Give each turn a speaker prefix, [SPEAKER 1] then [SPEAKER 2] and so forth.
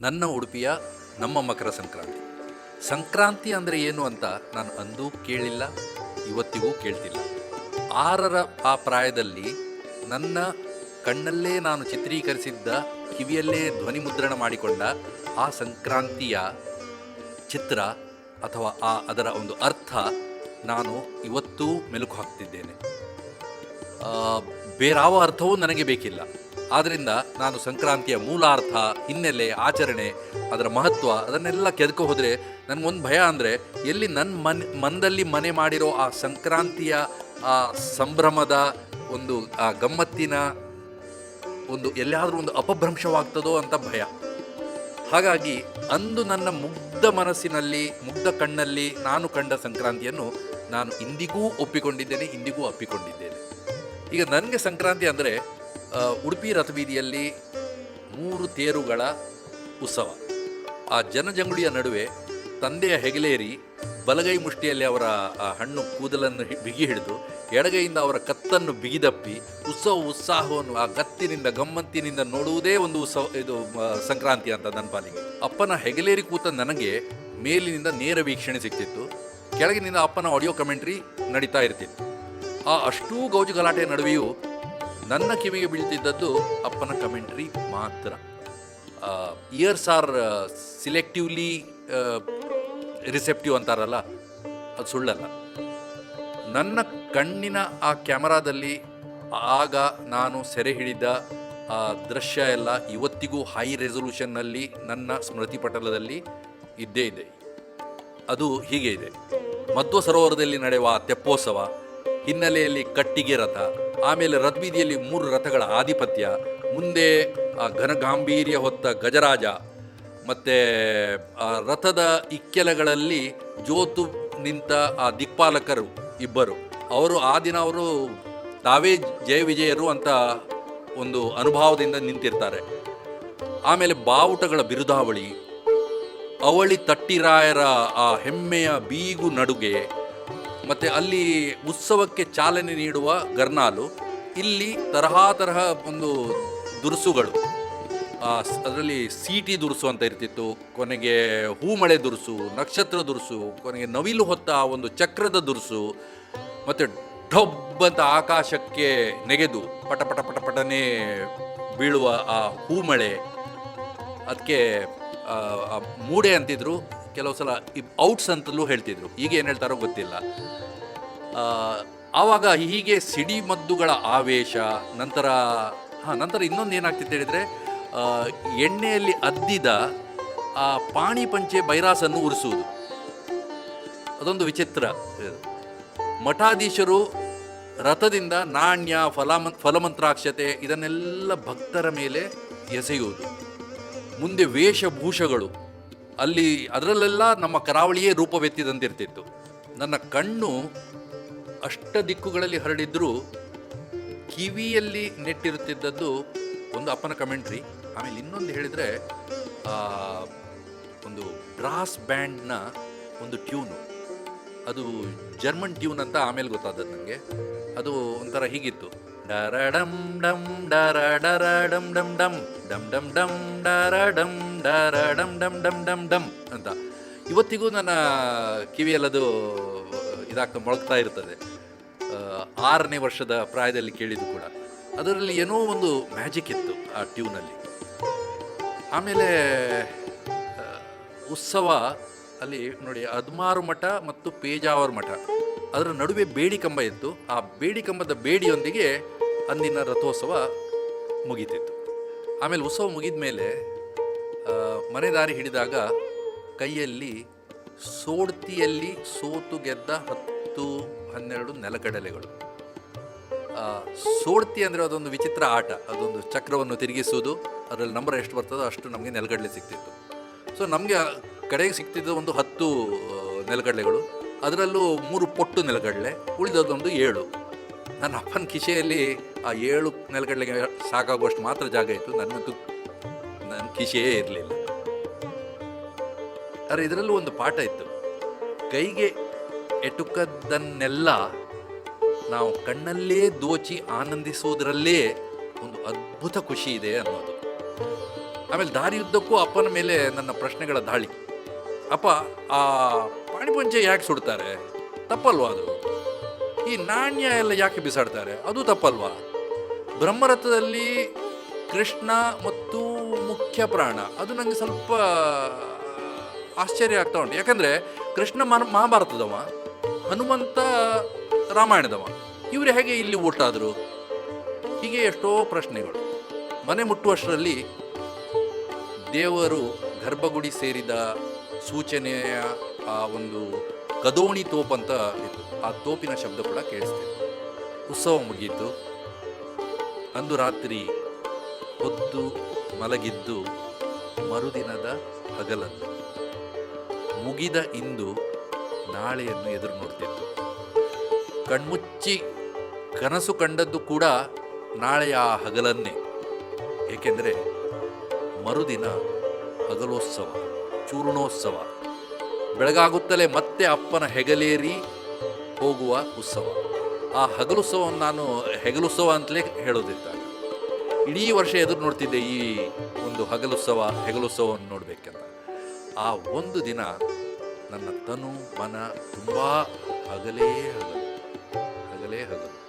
[SPEAKER 1] ನನ್ನ ಉಡುಪಿಯ ನಮ್ಮ ಮಕರ ಸಂಕ್ರಾಂತಿ. ಸಂಕ್ರಾಂತಿ ಅಂದರೆ ಏನು ಅಂತ ನಾನು ಅಂದೂ ಕೇಳಿಲ್ಲ, ಇವತ್ತಿಗೂ ಕೇಳ್ತಿಲ್ಲ. ಆರರ ಆ ಪ್ರಾಯದಲ್ಲಿ ನನ್ನ ಕಣ್ಣಲ್ಲೇ ನಾನು ಚಿತ್ರೀಕರಿಸಿದ್ದ ಕಿವಿಯಲ್ಲೇ ಧ್ವನಿ ಮುದ್ರಣ ಮಾಡಿಕೊಂಡ ಆ ಸಂಕ್ರಾಂತಿಯ ಚಿತ್ರ ಅಥವಾ ಆ ಅದರ ಒಂದು ಅರ್ಥ ನಾನು ಇವತ್ತೂ ಮೆಲುಕು ಹಾಕ್ತಿದ್ದೇನೆ. ಬೇರಾವ ಅರ್ಥವೂ ನನಗೆ ಬೇಕಿಲ್ಲ. ಆದ್ದರಿಂದ ನಾನು ಸಂಕ್ರಾಂತಿಯ ಮೂಲಾರ್ಥ, ಹಿನ್ನೆಲೆ, ಆಚರಣೆ, ಅದರ ಮಹತ್ವ ಅದನ್ನೆಲ್ಲ ಕೆದಕೋ ಹೋದರೆ ನನಗೊಂದು ಭಯ ಅಂದರೆ ಎಲ್ಲಿ ನನ್ನ ಮನ್ ಮನದಲ್ಲಿ ಮನೆ ಮಾಡಿರೋ ಆ ಸಂಕ್ರಾಂತಿಯ ಆ ಸಂಭ್ರಮದ ಒಂದು, ಆ ಗಮ್ಮತ್ತಿನ ಒಂದು ಎಲ್ಲಿಯಾದರೂ ಒಂದು ಅಪಭ್ರಂಶವಾಗ್ತದೋ ಅಂತ ಭಯ. ಹಾಗಾಗಿ ಅಂದು ನನ್ನ ಮುಗ್ಧ ಮನಸ್ಸಿನಲ್ಲಿ, ಮುಗ್ಧ ಕಣ್ಣಲ್ಲಿ ನಾನು ಕಂಡ ಸಂಕ್ರಾಂತಿಯನ್ನು ನಾನು ಇಂದಿಗೂ ಒಪ್ಪಿಕೊಂಡಿದ್ದೇನೆ, ಇಂದಿಗೂ ಅಪ್ಪಿಕೊಂಡಿದ್ದೇನೆ. ಈಗ ನನಗೆ ಸಂಕ್ರಾಂತಿ ಅಂದರೆ ಉಡುಪಿ ರಥಬೀದಿಯಲ್ಲಿ ಮೂರು ತೇರುಗಳ ಉತ್ಸವ. ಆ ಜನಜಂಗುಳಿಯ ನಡುವೆ ತಂದೆಯ ಹೆಗಲೇರಿ ಬಲಗೈ ಮುಷ್ಟಿಯಲ್ಲಿ ಅವರ ಹಣ್ಣು ಕೂದಲನ್ನು ಬಿಗಿ ಹಿಡಿದು ಎಡಗೈಯಿಂದ ಅವರ ಕತ್ತನ್ನು ಬಿಗಿದಪ್ಪಿ ಉತ್ಸವ ಉತ್ಸಾಹವನ್ನು ಆ ಗತ್ತಿನಿಂದ ಗಮ್ಮತ್ತಿನಿಂದ ನೋಡುವುದೇ ಒಂದು ಉತ್ಸವ, ಇದು ಸಂಕ್ರಾಂತಿ ಅಂತ ನನ್ನ ಪಾಲಿಗೆ ಅಪ್ಪನ ಹೆಗಲೇರಿ ಕೂತ ನನಗೆ ಮೇಲಿನಿಂದ ನೇರ ವೀಕ್ಷಣೆ ಸಿಗ್ತಿತ್ತು ಕೆಳಗಿನಿಂದ ಅಪ್ಪನ ಆಡಿಯೋ ಕಮೆಂಟ್ರಿ ನಡೀತಾ ಇರ್ತಿತ್ತು. ಆ ಅಷ್ಟೂ ಗೌಜು ಗಲಾಟೆಯ ನಡುವೆಯೂ ನನ್ನ ಕಿವಿಗೆ ಬೀಳ್ತಿದ್ದದ್ದು ಅಪ್ಪನ ಕಮೆಂಟ್ರಿ ಮಾತ್ರ. ಇಯರ್ಸ್ ಆರ್ ಸಿಲೆಕ್ಟಿವ್ಲಿ ರಿಸೆಪ್ಟಿವ್ ಅಂತಾರಲ್ಲ, ಅದು ಸುಳ್ಳಲ್ಲ. ನನ್ನ ಕಣ್ಣಿನ ಆ ಕ್ಯಾಮರಾದಲ್ಲಿ ಆಗ ನಾನು ಸೆರೆ ಹಿಡಿದ, ಆ, ದೃಶ್ಯ ಎಲ್ಲ ಇವತ್ತಿಗೂ ಹೈ ರೆಸೊಲ್ಯೂಷನ್ನಲ್ಲಿ ನನ್ನ ಸ್ಮೃತಿ ಪಟಲದಲ್ಲಿ ಇದ್ದೇ ಇದೆ. ಅದು ಹೀಗೆ ಇದೆ. ಮಧ್ವ ಸರೋವರದಲ್ಲಿ ನಡೆಯುವ ತೆಪ್ಪೋತ್ಸವ ಹಿನ್ನೆಲೆಯಲ್ಲಿ ಕಟ್ಟಿಗೆ ರಥ, ಆಮೇಲೆ ರಥಬೀದಿಯಲ್ಲಿ ಮೂರು ರಥಗಳ ಆಧಿಪತ್ಯ, ಮುಂದೆ ಆ ಘನಗಾಂಭೀರ್ಯ ಹೊತ್ತ ಗಜರಾಜ, ಮತ್ತು, ಆ ರಥದ ಇಕ್ಕೆಲಗಳಲ್ಲಿ ಜೋತು ನಿಂತ ಆ ದಿಕ್ಪಾಲಕರು ಇಬ್ಬರು. ಅವರು ಆ ದಿನ ಅವರು ತಾವೇ ಜಯ ವಿಜಯರು ಅಂತ ಒಂದು ಅನುಭವದಿಂದ ನಿಂತಿರ್ತಾರೆ. ಆಮೇಲೆ ಬಾವುಟಗಳ ಬಿರುದಾವಳಿ, ಅವಳಿ ತಟ್ಟಿರಾಯರ ಆ ಹೆಮ್ಮೆಯ ಬೀಗು ನಡುಗೆ ಮತ್ತು ಅಲ್ಲಿ ಉತ್ಸವಕ್ಕೆ ಚಾಲನೆ ನೀಡುವ ಗರ್ನಾಲು, ಇಲ್ಲಿ ತರಹ ತರಹ ಒಂದು ದುರುಸುಗಳು. ಅದರಲ್ಲಿ ಸೀಟಿ ದುರುಸು ಅಂತ ಇರ್ತಿತ್ತು, ಕೊನೆಗೆ ಹೂಮಳೆ ದುರುಸು, ನಕ್ಷತ್ರ ದುರುಸು, ಕೊನೆಗೆ ನವಿಲು ಹೊತ್ತ ಒಂದು ಚಕ್ರದ ದುರುಸು, ಮತ್ತು ಡೊಬ್ಬಂತ ಆಕಾಶಕ್ಕೆ ನೆಗೆದು ಪಟ ಪಟ ಪಟ ಪಟನೆ ಬೀಳುವ ಆ ಹೂಮಳೆ. ಅದಕ್ಕೆ ಮೂಡೆ ಅಂತಿದ್ರು. ಕೆಲವು ಸಲ ಔಟ್ಸ್ ಅಂತಲೂ ಹೇಳ್ತಿದ್ರು. ಈಗ ಏನು ಹೇಳ್ತಾರೋ ಗೊತ್ತಿಲ್ಲ. ಆವಾಗ ಹೀಗೆ ಸಿಡಿಮದ್ದುಗಳ ಆವೇಶ, ನಂತರ, ಹಾಂ, ನಂತರ ಇನ್ನೊಂದು ಏನಾಗ್ತಿತ್ತು ಹೇಳಿದರೆ ಎಣ್ಣೆಯಲ್ಲಿ ಅದ್ದಿದ ಆ ಪಾಣಿ ಪಂಚೆ ಬೈರಾಸನ್ನು ಉರಿಸುವುದು. ಅದೊಂದು ವಿಚಿತ್ರ. ಮಠಾಧೀಶರು ರಥದಿಂದ ನಾಣ್ಯ, ಫಲಮ, ಫಲಮಂತ್ರಾಕ್ಷತೆ, ಇದನ್ನೆಲ್ಲ ಭಕ್ತರ ಮೇಲೆ ಎಸೆಯುವುದು. ಮುಂದೆ ವೇಷಭೂಷಗಳು. ಅಲ್ಲಿ ಅದರಲ್ಲೆಲ್ಲ ನಮ್ಮ ಕರಾವಳಿಯೇ ರೂಪವೆತ್ತಿದಂತಿರ್ತಿತ್ತು. ನನ್ನ ಕಣ್ಣು ಅಷ್ಟ ದಿಕ್ಕುಗಳಲ್ಲಿ ಹರಡಿದ್ರೂ ಕಿವಿಯಲ್ಲಿ ನೆಟ್ಟಿರುತ್ತಿದ್ದದ್ದು ಒಂದು ಅಪ್ಪನ ಕಮೆಂಟ್ರಿ ಆಮೇಲೆ ಇನ್ನೊಂದು ಹೇಳಿದರೆ ಒಂದು ಬ್ರಾಸ್ ಬ್ಯಾಂಡ್ನ ಒಂದು ಟ್ಯೂನು ಅದು ಜರ್ಮನ್ ಟ್ಯೂನ್ ಅಂತ ಆಮೇಲೆ ಗೊತ್ತಾದದ್ದು ನನಗೆ ಅದು ಒಂಥರ ಹೀಗಿತ್ತು. ಡರಡಂ ಡಂ ಡರ ಡರ ಡಂ ಡಂ ಡಂ ಡಂ ಡಂ ಡರಡಂ ಡರ ಡಂ ಡರ ಡಂ ಡಂ ಡಮ್ ಡಂ ಡಂ ಅಂತ. ಇವತ್ತಿಗೂ ನನ್ನ ಕಿವಿಯಲ್ಲದು ಇದಾಗ್ತಾ ಮೊಳಗ್ತಾ ಇರ್ತದೆ. ಆರನೇ ವರ್ಷದ ಪ್ರಾಯದಲ್ಲಿ ಕೇಳಿದ್ದು ಕೂಡ. ಅದರಲ್ಲಿ ಏನೋ ಒಂದು ಮ್ಯಾಜಿಕ್ ಇತ್ತು ಆ ಟ್ಯೂನಲ್ಲಿ. ಆಮೇಲೆ ಉತ್ಸವ ಅಲ್ಲಿ ನೋಡಿ ಹದಿಮಾರು ಮಠ ಮತ್ತು ಪೇಜಾವರ್ ಮಠ. ಅದರ ನಡುವೆ ಬೇಡಿ ಕಂಬ ಇತ್ತು. ಆ ಬೇಡಿ ಕಂಬದ ಬೇಡಿಯೊಂದಿಗೆ ಅಂದಿನ ರಥೋತ್ಸವ ಮುಗೀತಿತ್ತು. ಆಮೇಲೆ ಉತ್ಸವ ಮುಗಿದ ಮೇಲೆ ಮನೆ ದಾರಿ ಹಿಡಿದಾಗ ಕೈಯಲ್ಲಿ ಸೋಡ್ತಿಯಲ್ಲಿ ಸೋತು ಗೆದ್ದ ಹತ್ತು ಹನ್ನೆರಡು ನೆಲಗಡಲೆಗಳು. ಸೋಡ್ತಿ ಅಂದರೆ ಅದೊಂದು ವಿಚಿತ್ರ ಆಟ, ಅದೊಂದು ಚಕ್ರವನ್ನು ತಿರುಗಿಸುವುದು, ಅದರಲ್ಲಿ ನಂಬರ್ ಎಷ್ಟು ಬರ್ತದೋ ಅಷ್ಟು ನಮಗೆ ನೆಲಗಡಲೆ ಸಿಗ್ತಿತ್ತು. ಸೊ ನಮಗೆ ಕಡೆಗೆ ಸಿಗ್ತಿದ್ದು ಒಂದು ಹತ್ತು ನೆಲಗಡಲೆಗಳು, ಅದರಲ್ಲೂ ಮೂರು ಪೊಟ್ಟು ನೆಲಗಡಲೆ ಉಳಿದದೊಂದು ಏಳು. ನನ್ನ ಅಪ್ಪನ ಕಿಸೆಯಲ್ಲಿ ಆ ಏಳು ನೆಲಗಡಲೆಗೆ ಸಾಕಾಗುವಷ್ಟು ಮಾತ್ರ ಜಾಗ ಇತ್ತು. ನನ್ನಂತೂ ನನ್ನ ಕಿಸೆಯೇ ಇರಲಿಲ್ಲ. ಆದರೆ ಇದರಲ್ಲೂ ಒಂದು ಪಾಠ ಇತ್ತು. ಕೈಗೆ ಎಟುಕದ್ದನ್ನೆಲ್ಲ ನಾವು ಕಣ್ಣಲ್ಲೇ ದೋಚಿ ಆನಂದಿಸುವುದರಲ್ಲೇ ಒಂದು ಅದ್ಭುತ ಖುಷಿ ಇದೆ ಅನ್ನೋದು. ಆಮೇಲೆ ದಾರಿಯುದ್ದಕ್ಕೂ ಅಪ್ಪನ ಮೇಲೆ ನನ್ನ ಪ್ರಶ್ನೆಗಳ ದಾಳಿ. ಅಪ್ಪ, ಆ ಪಾಣಿಪಂಚೆ ಯಾಕೆ ಸುಡ್ತಾರೆ? ತಪ್ಪಲ್ವಾ ಅದು? ಈ ನಾಣ್ಯ ಎಲ್ಲ ಯಾಕೆ ಬಿಸಾಡ್ತಾರೆ? ಅದು ತಪ್ಪಲ್ವಾ? ಬ್ರಹ್ಮರಥದಲ್ಲಿ ಕೃಷ್ಣ ಮತ್ತು ಮುಖ್ಯ ಪ್ರಾಣ. ಅದು ನನಗೆ ಸ್ವಲ್ಪ ಆಶ್ಚರ್ಯ ಆಗ್ತಾ ಉಂಟು. ಯಾಕಂದರೆ ಕೃಷ್ಣ ಮನ ಮಹಾಭಾರತದವ, ಹನುಮಂತ ರಾಮಾಯಣದವ. ಇವರು ಹೇಗೆ ಇಲ್ಲಿ ಒಟ್ಟಾದರು ಹೀಗೆ ಎಷ್ಟೋ ಪ್ರಶ್ನೆಗಳು. ಮನೆ ಮುಟ್ಟುವಷ್ಟರಲ್ಲಿ ದೇವರು ಗರ್ಭಗುಡಿ ಸೇರಿದ ಸೂಚನೆಯ, ಆ, ಒಂದು ಕದೋಣಿ ತೋಪ್ ಅಂತ ಆ ತೋಪಿನ ಶಬ್ದ ಕೂಡ ಕೇಳಿಸ್ತೇವೆ ಉತ್ಸವ ಮುಗೀತು ಅಂದು ರಾತ್ರಿ ಹೊದ್ದು ಮಲಗಿದ್ದು ಮರುದಿನದ ಹಗಲನ್ನು ಮುಗಿದ ಇಂದು ನಾಳೆಯನ್ನು ಎದುರು ನೋಡ್ತಿತ್ತು. ಕಣ್ಮುಚ್ಚಿ ಕನಸು ಕಂಡದ್ದು ಕೂಡ ನಾಳೆಯ ಆ ಹಗಲನ್ನೇ. ಏಕೆಂದರೆ ಮರುದಿನ ಹಗಲೋತ್ಸವ, ಚೂರ್ಣೋತ್ಸವ, ಬೆಳಗಾಗುತ್ತಲೇ ಮತ್ತೆ ಅಪ್ಪನ ಹೆಗಲೇರಿ ಹೋಗುವ ಉತ್ಸವ. ಆ ಹಗಲುತ್ಸವವನ್ನು ನಾನು ಹೆಗಲುತ್ಸವ ಅಂತಲೇ ಹೇಳೋದಿದ್ದಾಗ ಇಡೀ ವರ್ಷ ಎದುರು ನೋಡ್ತಿದ್ದೆ ಈ ಒಂದು ಹಗಲುತ್ಸವ ಹೆಗಲುತ್ಸವವನ್ನು ನೋಡಬೇಕಂತ ಆ ಒಂದು ದಿನ ನನ್ನ ತನು, ಮನ ತುಂಬ ಹಗಲೇ ಹಗಲು ಹಗಲೇ ಹಗಲು.